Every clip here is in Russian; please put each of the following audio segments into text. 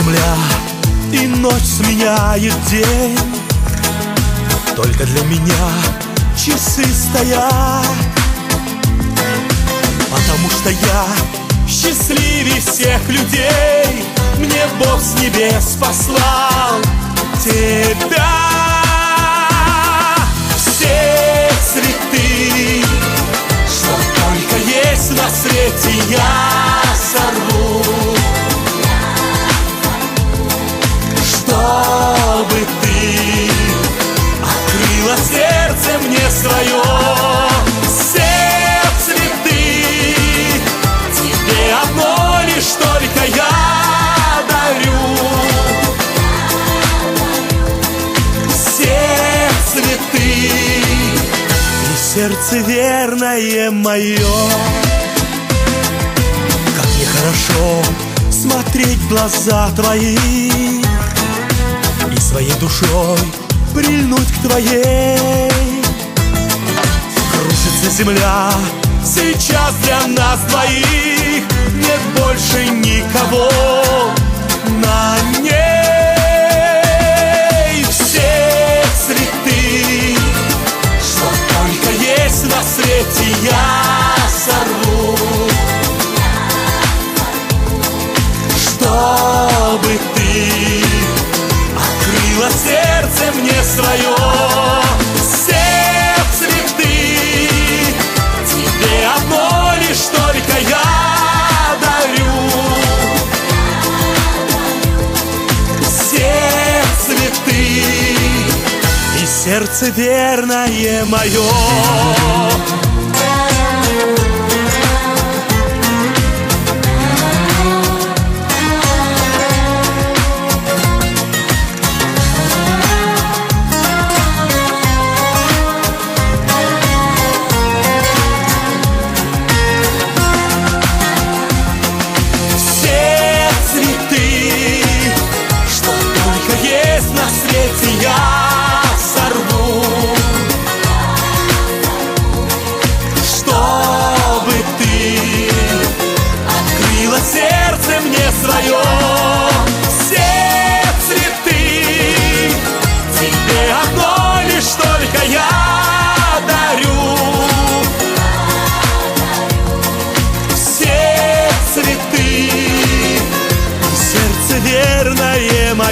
земля и ночь сменяет день. Только для меня часы стоят Потому что я счастливее всех людей. Мне Бог с небес послал тебя. Все цветы, что только есть на свете я сердце верное мое Как нехорошо смотреть в глаза твои И своей душой прильнуть к твоей. Кружится земля сейчас для нас двоих. Нет больше никого на свете я сорву. Чтобы ты открыла сердце мне свое сердце верное мое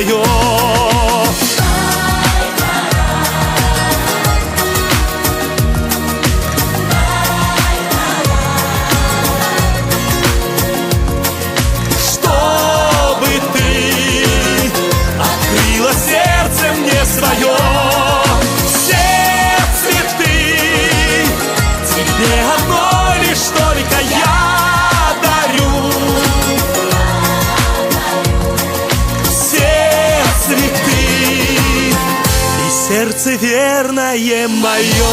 верное сердце верное мое